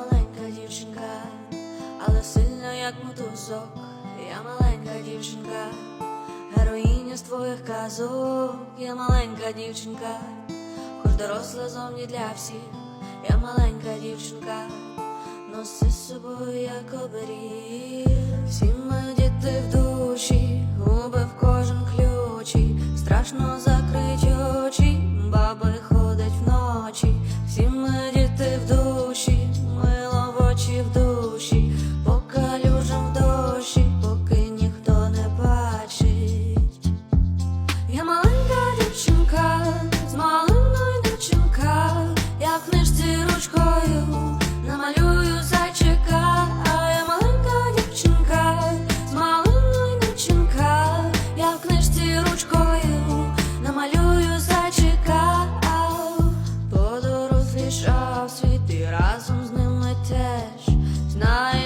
маленька дівчинка, але сильна, як мотузок. Я маленька дівчинка, героїня з твоїх казок. Я маленька дівчинка, хоч доросла зовні для всіх. Я маленька дівчинка, носи з собою як оберіг. Всі мої діти в night.